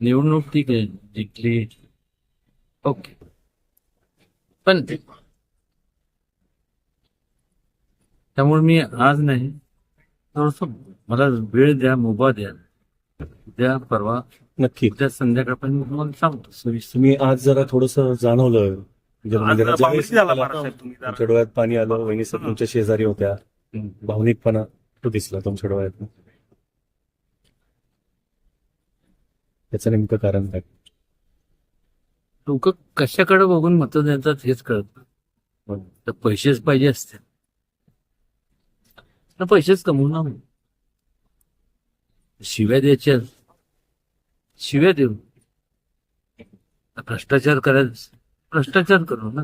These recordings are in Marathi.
निवडणूक ठीक आहे जिंकली. ओके. पण त्यामुळे मी आज नाही थोडस मला वेळ द्या मुभा द्या. उद्या परवा नक्की. उद्या संध्याकाळपर्यंत मी तुम्हाला सांगतो. तुम्ही- आज जरा थोडस जाणवलं. म्हणजे जरा. तुमच्या डोळ्यात पाणी आलं वहिनी सर तुमच्या शेजारी होत्या. भावनिकपणा तो दिसला तुमच्या डोळ्यात त्याचं नेमकं कारण काय? लोक कशाकडे बघून मतं देतात हेच कळत नाही. तर पैसेच पाहिजे असते. पैसेच कमवू ना. शिव्या द्यायच्या. शिव्या देऊ भ्रष्टाचार करायचं. भ्रष्टाचार करू ना.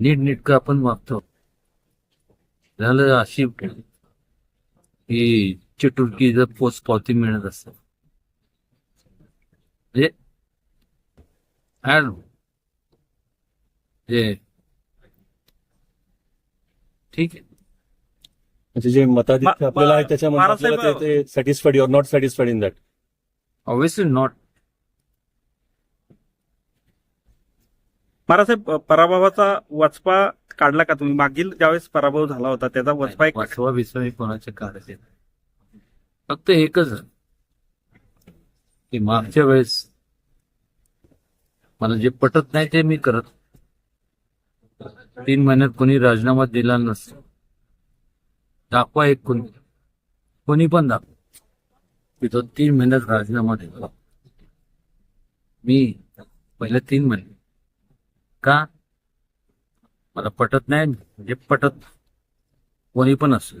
नीट नीटकं आपण वागतो झालं अशी ही चिटुरकी जर पोच पावती मिळत असत म्हणजे ठीक आहे. म्हणजे जे मताधिक्य आपल्याला आहे त्याच्यामध्ये satisfied your not satisfied in that obviously not महाराजसाहेब पराभवाचा वचपा काढला का तुम्ही? मागील ज्यावेळेस पराभव झाला होता त्याचा वचपा एक वाचवा बिचवा हे कोणाच्या नाही. फक्त एकच की मागच्या वेळेस मला जे पटत नाही ते मी करत. तीन महिन्यात कोणी राजीनामा दिला नसतो. दाखवा एक कोणी. कोणी पण दाखवा. मी तो तीन महिन्यात राजीनामा दिला. मी पहिल्या तीन महिने. का? मला पटत नाही म्हणजे पटत कोणी पण असेल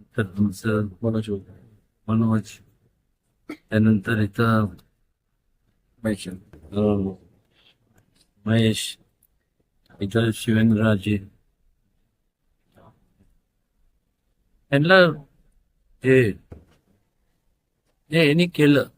तर तुमचं मनोज मनोज त्यानंतर इथं महेश. हो. महेश इथं शिवेंद्रराजे. त्यांना हे हे यांनी केलं.